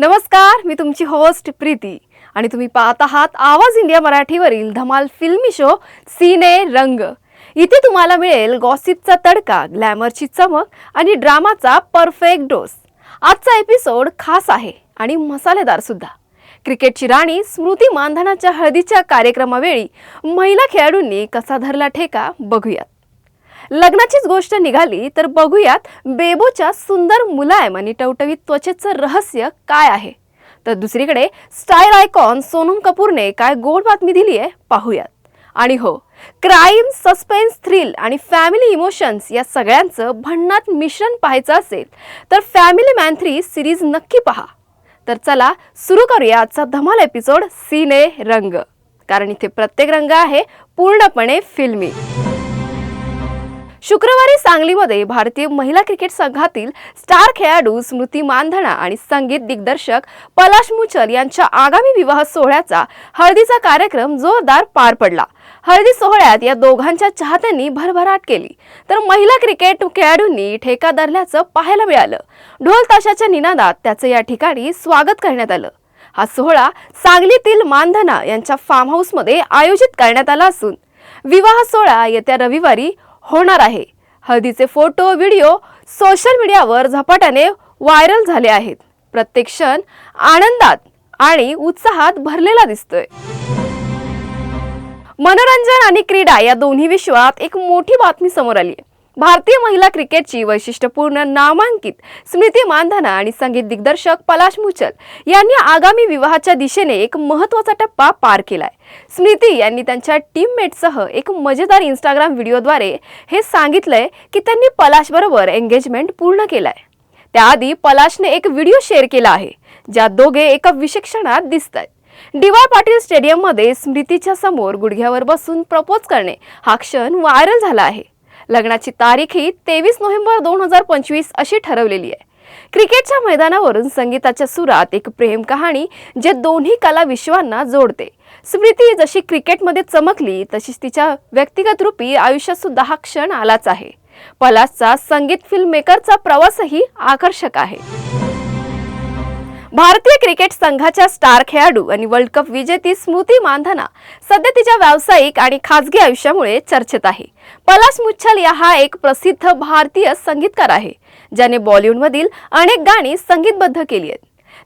नमस्कार मी तुमची होस्ट प्रीती. आणि तुम्ही पाहत आहात आवाज इंडिया मराठीवरील धमाल फिल्मी शो सीने रंग. इथे तुम्हाला मिळेल गॉसिपचा तडका ग्लॅमरची चमक आणि ड्रामाचा परफेक्ट डोस आजचा एपिसोड खास आहे आणि मसालेदार सुद्धा. क्रिकेटची राणी स्मृती मानधनाच्या हळदीच्या कार्यक्रमावेळी महिला खेळाडूंनी कसा धरला ठेका बघूयात. लग्नाचीच गोष्ट निघाली तर बघूयात बेबोच्या सुंदर मुलायम आणि टवटवीत त्वचेचं रहस्य काय आहे. तर दुसरीकडे स्टाईल आयकॉन सोनम कपूरने काय गोड बातमी दिली आहे पाहूयात. आणि हो क्राईम सस्पेन्स थ्रिल आणि फॅमिली इमोशन्स या सगळ्यांचं भन्नाट मिश्रण पाहायचं असेल तर फॅमिली मॅन थ्री सिरीज नक्की पहा. तर चला सुरू करूया आजचा धमाल एपिसोड सीने रंग. कारण इथे प्रत्येक रंग आहे पूर्णपणे फिल्मी. शुक्रवारी सांगलीमध्ये भारतीय महिला क्रिकेट संघातील स्टार खेळाडू स्मृती मानधना आणि संगीत दिग्दर्शक पलाश मुचल यांच्या आगामी विवाह सोहळ्याचा हळदीचा कार्यक्रम जोरदार पार पडला. हळदी सोहळ्यात या दोघांच्या चाहत्यांनी भरभराट केली. तर महिला क्रिकेट खेळाडूंनी ठेका धरल्याचं पाहायला मिळालं. ढोल ताशाच्या निनादात त्याचं या ठिकाणी स्वागत करण्यात आलं. हा सोहळा सांगलीतील मानधना यांच्या फार्म हाऊसमध्ये आयोजित करण्यात आला असून विवाह सोहळा येत्या रविवारी होणार आहे. हळदीचे फोटो व्हिडिओ सोशल मीडियावर झपाट्याने व्हायरल झाले आहेत. प्रत्येक क्षण आनंदात आणि उत्साहात भरलेला दिसतोय. मनोरंजन आणि क्रीडा या दोन्ही विश्वात एक मोठी बातमी समोर आली आहे भारतीय महिला क्रिकेटची वैशिष्ट्यपूर्ण नामांकित स्मृती मानधना आणि संगीत दिग्दर्शक पलाश मुचल यांनी आगामी विवाहाच्या दिशेने एक महत्त्वाचा टप्पा पार केलाय. स्मृती यांनी त्यांच्या टीममेटसह एक मजेदार इंस्टाग्राम व्हिडिओद्वारे हे सांगितलंय की त्यांनी पलाश बरोबर एंगेजमेंट पूर्ण केलाय. त्याआधी पलाशने एक व्हिडिओ शेअर केला आहे ज्यात दोघे एका विशेष क्षणात दिसत आहेत डी पाटील स्टेडियममध्ये स्मृतीच्या समोर गुडघ्यावर बसून प्रपोज करणे हा क्षण व्हायरल झाला आहे. लग्नाची तारीख ही तेवीस नोव्हेंबर दोन हजार पंचवीस अशी ठरवलेली आहे. क्रिकेटच्या मैदानावरून संगीताच्या सुरात एक प्रेम कहाणी जे दोन्ही कला विश्वांना जोडते. स्मृती जशी क्रिकेटमध्ये चमकली तशीच तिच्या व्यक्तिगत रूपी आयुष्यात सुद्धा हा क्षण आलाच आहे. पलासचा संगीत फिल्म मेकरचा प्रवासही आकर्षक आहे. भारतीय क्रिकेट संघाच्या स्टार खेळाडू आणि वर्ल्ड कप विजेती स्मृती मानधना सध्या तिच्या व्यावसायिक आणि खाजगी आयुष्यामुळे चर्चेत आहे. पलाश मुच्छल या हा एक प्रसिद्ध भारतीय संगीतकार आहे ज्याने बॉलिवूडमधील अनेक गाणी संगीतबद्ध केली आहेत.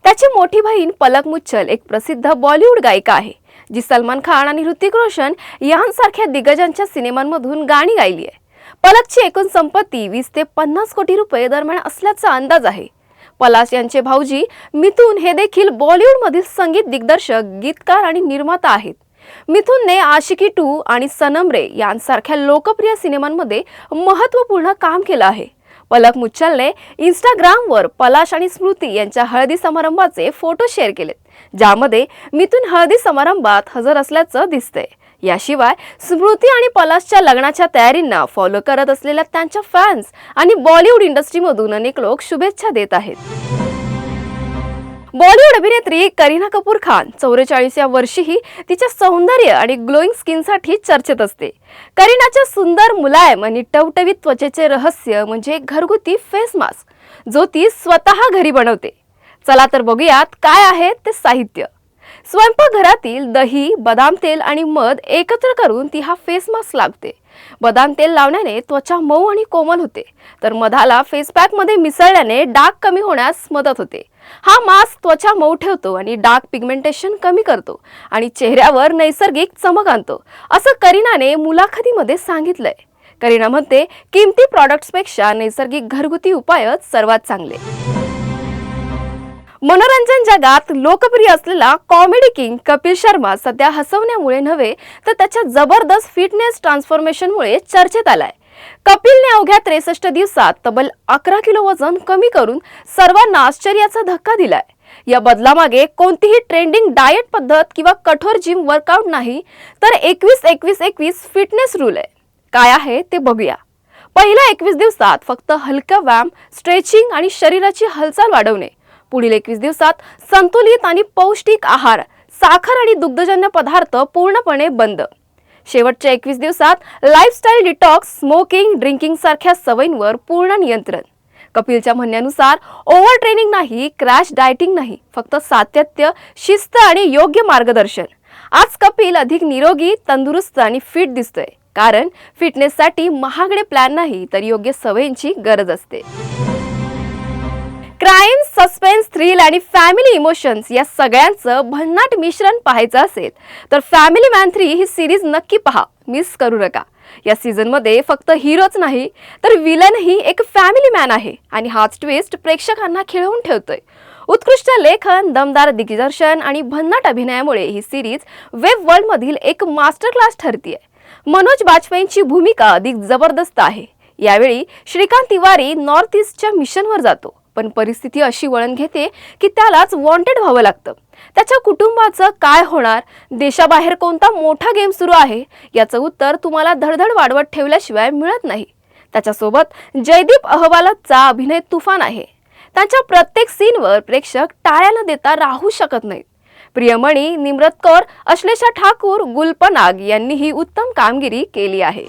त्याची मोठी बहीण पलक मुच्छल एक प्रसिद्ध बॉलिवूड गायिका आहे जी सलमान खान आणि ऋतिक रोशन यांसारख्या दिग्गजांच्या सिनेमांमधून गाणी गायली आहे. पलकची एकूण संपत्ती वीस ते पन्नास कोटी रुपये दरम्यान असल्याचा अंदाज आहे. पलाश यांचे भाऊजी मिथुन हे देखील बॉलिवूडमधील संगीत दिग्दर्शक गीतकार आणि निर्माता आहेत. मिथुनने आशिकी टू आणि सनम रे यांसारख्या लोकप्रिय सिनेमांमध्ये महत्त्वपूर्ण काम केलं आहे. पलक मुच्छलने इंस्टाग्रामवर पलाश आणि स्मृती यांच्या हळदी समारंभाचे फोटो शेअर केलेत ज्यामध्ये मिथुन हळदी समारंभात हजर असल्याचं दिसतंय. याशिवाय स्मृती आणि पलाशच्या लग्नाच्या तयारींना फॉलो करत असलेल्या त्यांच्या फॅन्स आणि बॉलिवूड इंडस्ट्रीमधून अनेक लोक शुभेच्छा देत आहेत. बॉलिवूड अभिनेत्री करीना कपूर खान चौवेचाळीस या वर्षीही तिच्या सौंदर्य आणि ग्लोईंग स्किनसाठी चर्चेत असते. करीनाच्या सुंदर मुलायम आणि टवटवीत त्वचेचे रहस्य म्हणजे एक घरगुती फेस मास्क जो ती स्वतः घरी बनवते. चला तर बघूयात काय आहे ते साहित्य. स्वयंपाकघरातील दही बदाम तेल आणि मध एकत्र करून ती हा फेस मास्क लागते. बदाम तेल लावण्याने त्वचा मऊ आणि कोमल होते. तर मधाला फेस पॅकमध्ये मिसळल्याने डाग कमी होण्यास मदत होते. हा मास्क त्वचा मऊ ठेवतो आणि डार्क पिगमेंटेशन कमी करतो आणि चेहऱ्यावर नैसर्गिक चमक आणतो असं करीनाने मुलाखतीमध्ये सांगितलंय. करीना म्हणते किमती प्रॉडक्ट्सपेक्षा नैसर्गिक घरगुती उपायच सर्वात चांगले. मनोरंजन जगात लोकप्रिय असलेला कॉमेडी किंग कपिल शर्मा सध्या हसवण्यामुळे नव्हे तर त्याच्या जबरदस्त फिटनेस ट्रान्सफॉर्मेशनमुळे चर्चेत आलाय. कपिलने अवघ्या त्रेसष्ट दिवसात तब्बल अकरा किलो वजन कमी करून सर्वांना आश्चर्याचा धक्का दिलाय. या बदलामागे कोणतीही ट्रेंडिंग डाएट पद्धत किंवा कठोर जिम वर्कआउट नाही तर एकवीस एकवीस एकवीस फिटनेस रूल आहे. काय आहे ते बघूया. पहिल्या एकवीस दिवसात फक्त हलका व्यायाम स्ट्रेचिंग आणि शरीराची हालचाल वाढवणे पुढील एकवीस दिवसात संतुलित आणि पौष्टिक आहार साखर आणि दुग्धजन्य पदार्थ पूर्णपणे बंद. शेवटच्या एकवीस दिवसात लाईफस्टाईल डिटॉक्स स्मोकिंग ड्रिंकिंग सारख्या सवयींवर पूर्ण नियंत्रण. कपिलच्या म्हणण्यानुसार ओव्हर ट्रेनिंग नाही क्रॅश डायटिंग नाही फक्त सातत्य शिस्त आणि योग्य मार्गदर्शन. आज कपिल अधिक निरोगी तंदुरुस्त आणि फिट दिसतोय. कारण फिटनेससाठी महागडे प्लॅन नाही तर योग्य सवयींची गरज असते. क्राईम सस्पेन्स थ्रिल आणि फॅमिली इमोशन्स या सगळ्यांचं भन्नाट मिश्रण पाहायचं असेल तर फॅमिली मॅन थ्री ही सिरीज नक्की पहा. मिस करू नका. या सीझनमध्ये फक्त हिरोच नाही तर विलनही एक फॅमिली मॅन आहे आणि हाच ट्विस्ट प्रेक्षकांना खिळवून ठेवतोय. उत्कृष्ट लेखन दमदार दिग्दर्शन आणि भन्नाट अभिनयामुळे ही सिरीज वेब वर्ल्डमधील एक मास्टर क्लास ठरतीये. मनोज बाजपेयींची भूमिका अधिक जबरदस्त आहे. यावेळी श्रीकांत तिवारी नॉर्थ ईस्टच्या मिशनवर जातो. पण परिस्थिती अशी वळण घेते की त्यालाच वॉन्टेड व्हावं लागतं. त्याच्या कुटुंबाचं काय होणार? देशाबाहेर कोणता मोठा गेम सुरू आहे? याचं उत्तर तुम्हाला धडधड वाढवत ठेवल्याशिवाय मिळत नाही. त्याच्यासोबत जयदीप अहवालाचा अभिनय तुफान आहे. त्यांच्या प्रत्येक सीनवर प्रेक्षक टाळ्या न देता राहू शकत नाहीत. प्रियमणी निम्रत कौर अश्लेषा ठाकूर गुलपनाग यांनी ही उत्तम कामगिरी केली आहे.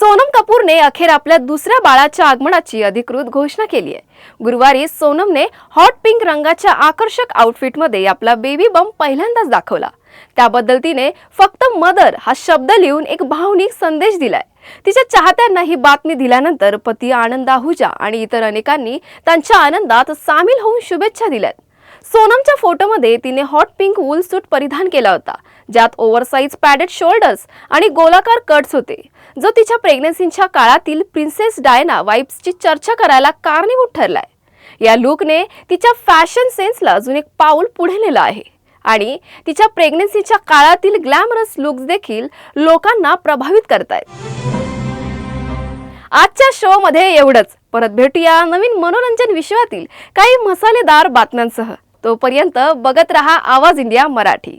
सोनम कपूरने अखेर आपल्या दुसऱ्या बाळाच्या आगमनाची अधिकृत घोषणा केली आहे. गुरुवारी सोनमने हॉट पिंक रंगाच्या आकर्षक आउटफिटमध्ये आपला बेबी बम पहिल्यांदाच दाखवला. त्याबद्दल तिने फक्त मदर हा शब्द लिहून एक भावनिक संदेश दिलाय. तिच्या चाहत्यांना ही बातमी दिल्यानंतर पती आनंद आहुजा आणि इतर अनेकांनी त्यांच्या आनंदात सामील होऊन शुभेच्छा दिल्यात. सोनमच्या फोटोमध्ये तिने हॉट पिंक वूल सूट परिधान केला होता. ज्यात ओव्हरसाईज पॅडेड शोल्डर्स आणि गोलाकार कट्स होते. जो तिच्या प्रेग्नन्सीच्या काळातील प्रिन्सेस डायना वाईब्सची चर्चा करायला कारणीभूत ठरलाय. या लुकने तिच्या फॅशन सेन्सला अजून एक पाऊल पुढे नेलं आहे. आणि तिच्या प्रेग्नन्सीच्या काळातील ग्लॅमरस लुक्स देखील लोकांना प्रभावित करतायत. आजच्या शो मध्ये एवढंच. परत भेटूया नवीन मनोरंजन विश्वातील काही मसालेदार बातम्यांसह. तोपर्यंत बघत रहा आवाज इंडिया मराठी.